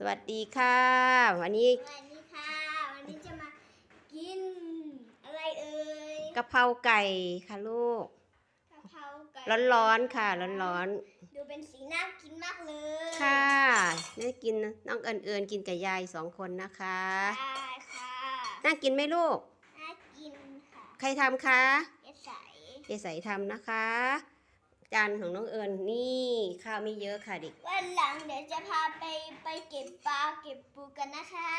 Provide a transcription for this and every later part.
สวัสดีค่ะ วันนี้สวัสดีค่ะ วันนี้จะมากินอะไรเอ่ยกะเพราไก่ค่ะลูกกะเพราไก่ร้อนๆค่ะร้อนดูเป็นสีน่ากินมากเลยๆค่ะได้กินน้องเอิญเอิญกินกับยายสองคนนะคะได้ค่ะน่ากินไหมลูกน่ากินค่ะใครทำคะเยใสยายใสทำนะคะ จานของน้องเอิญนี่ข้าวไม่เยอะค่ะเด็กวันหลังเดี๋ยวจะพาไปไปเก็บปลาเก็บปูกันนะคะ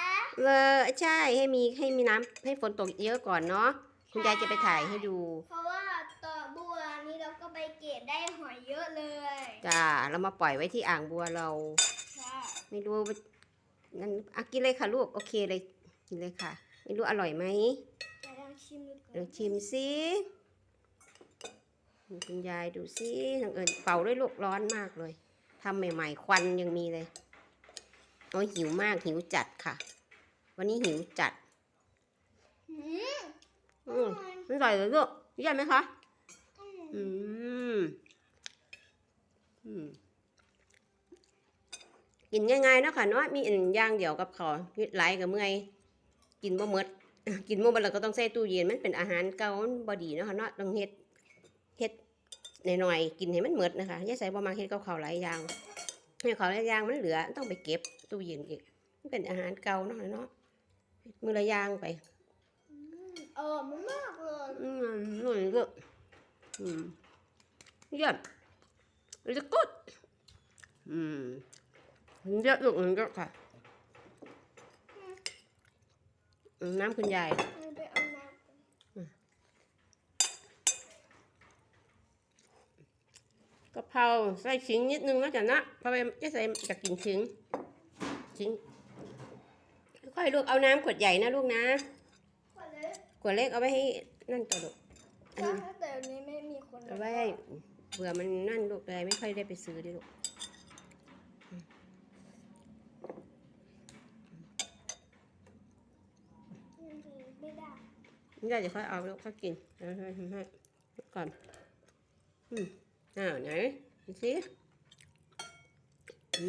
เลยใช่ให้มีให้มีน้ำให้ฝนตกเยอะก่อนเนาะคุณยายจะไปถ่ายให้ดู เพราะว่าต่อบัวนี้เราก็ไปเก็บได้หอยเยอะเลยจ้าเรามาปล่อยไว้ที่อ่างบัวเรา ค่ะไม่รู้ว่านั่นอะกินเลยค่ะลูกโอเคเลยกินเลยค่ะ ไม่รู้อร่อยไหมจะลองชิมดูก่อนเดี๋ยวชิมสิ คุณยายดูสิทางเอิญเป่าด้วยลูกร้อนมากเลยทำใหม่ๆ ควันยังมีเลยโอ้ยหิวมากหิวจัดค่ะ วันนี้หิวจัดอืมอืมไม่ใส่เลยลูกพี่ยายไหมคะอืมอืมกินง่ายๆเนาะค่ะเนาะมีอันย่างเดียวกับขอยืดไหลกับเมื่อยกินบ่หมดกินบ่หมดแล้วก็ต้องใส่ตู้เย็นมันเป็นอาหารเก่าบ่ดีเนาะค่ะเนาะต้องเฮ็ด เฮ็ดหน่อยๆกินให้มันหมดนะคะอย่าใส่บ่มาเฮ็ดกับข้าวหลายอย่างให้ข้าวหลายอย่างมันเหลือต้องไปเก็บตู้เย็นอีกมันเป็นอาหารเก่าเนาะค่ะเนาะมื้อละอย่างไปเออมันมากเลยอืมหน่อยก็อืมเยี่ยม it's good อืมเยอะลูกเยอะค่ะอืมน้ำคุณยาย ไปเอาน้ำ กะเพราใส่ชิ้นนิดนึงนะจ๊ะนะเพราะว่าจะใส่จะกินชิ้นชิ้นค่อยๆลูกเอาน้ำขวดใหญ่นะลูกนะคนเลยขวดเล็กเอาไว้ให้นั่นตัวลูกอันนี้ถ้าแต่อันนี้ไม่มีคนเอาไว้ให้เผื่อมันนั่นลูกเลยไม่ค่อยได้ไปซื้อดิลูกไม่ได้นี่ยายจะค่อยเอาแล้วก็กินเอาให้ให้ให้ก่อน อืม อ้าวไหนดูสิอื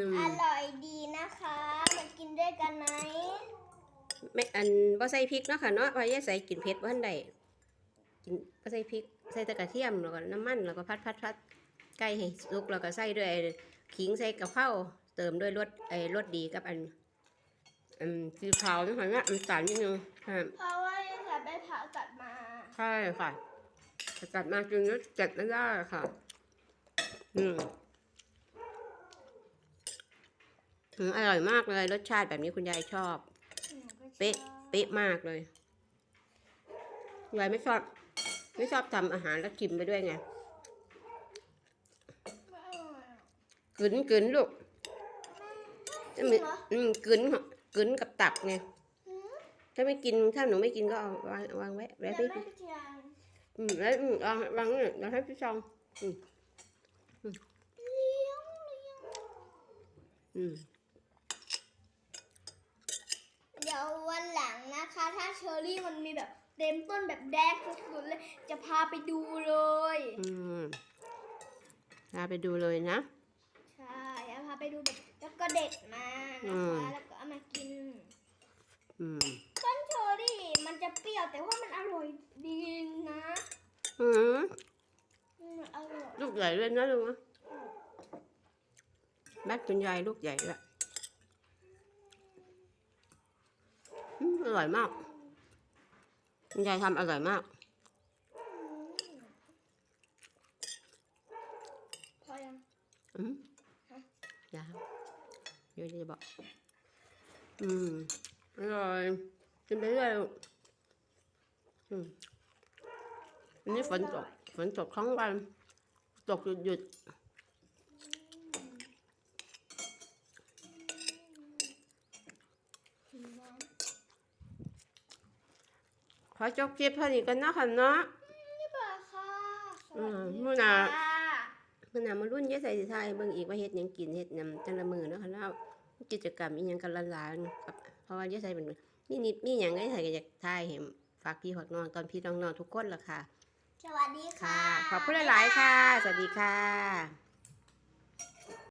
มอร่อยดีนะคะมากินด้วยกันไหมไม่อันบ่ใส่พริกเนาะค่ะเนาะเพราะยายใส่กินเผ็ดบ่ทันได้กินบ่ใส่พริกใส่แต่กระเทียมแล้วก็น้ำมันแล้วก็พัดพัดพัดไก่ให้สุกแล้วก็ใส่ด้วยขิงใส่กะเพราเติมด้วยรสไอ้รสดีกับอันอันซีขาวนะคะเนี่ยอันสารนิดนึงค่ะเพราะว่ายังจะไปผ่าตัดมาใช่ค่ะ แต่จัดมาจริงแล้วจัดไม่ได้ค่ะ อืมอืมอร่อยมากเลย รสชาติแบบนี้คุณยายชอบ เป๊ะ เป๊ะมากเลยยายไม่ชอบ ไม่ชอบทำอาหารแล้วชิมไปด้วยไงกลืนกลืนลูกจะมีอืมกลืนกลืนกับตับไง ถ้าไม่กิน ถ้าหนูไม่กินก็เอาวางวางไว้ไว้แล้วให้ไม่พี่พิจารณา อืมแล้วอืมเอาวางนี่เราให้พี่ชองเลี้ยงเลี้ยงอืมเดี๋ยววันหลังนะคะ ถ้าเชอรี่มันมีแบบเต็มต้นแบบแดงสุดๆเลย จะพาไปดูเลย อืมพาไปดูเลยนะ ใช่จะพาไปดูแบบแล้วก็เด็ดมานะอืมคะ แล้วก็เอามากิน อืม ต้นเชอรี่มันจะเปรี้ยวแต่ว่ามันอร่อยดีนะ อืม อืมอร่อย ลูก ใหญ่เลยนะลุงนะแม่คุณยายลูกใหญ่ด้วยอืมอร่อยมากคุณยายทำอร่อยมากพอยังอืมฮะยาวเดี๋ยวจะบอก อืมอร่อยกินไปเรื่อยลูกอืมวันนี้ฝนตกฝนตกทั้งวัน ตกหยุดหยุดขอจบคลิปเท่านี้กันเนาะค่ะเนาะนี่บ่าค่ะสอืวัสมดีมื้อหน้าค่ะมันน่ะมารุ่นยายใส่สิไทยเบิ่งอีกว่าเฮ็ดหยังกินเฮ็ดนำแต่ละมื้อเนาะค่ะเนาะกิจกรรมอีหยังกันหลายๆครับเพราะว่ายายใส่เป็นมีนิดมีหยังก็ยายใส่ก็อยากทายให้ฝากพี่ฝากน้องตอนพี่น้องๆทุกคนล่ะค่ะ สวัสดีค่ะ ขอบคุณหลาย ๆ ค่ะ สวัสดีค่ะ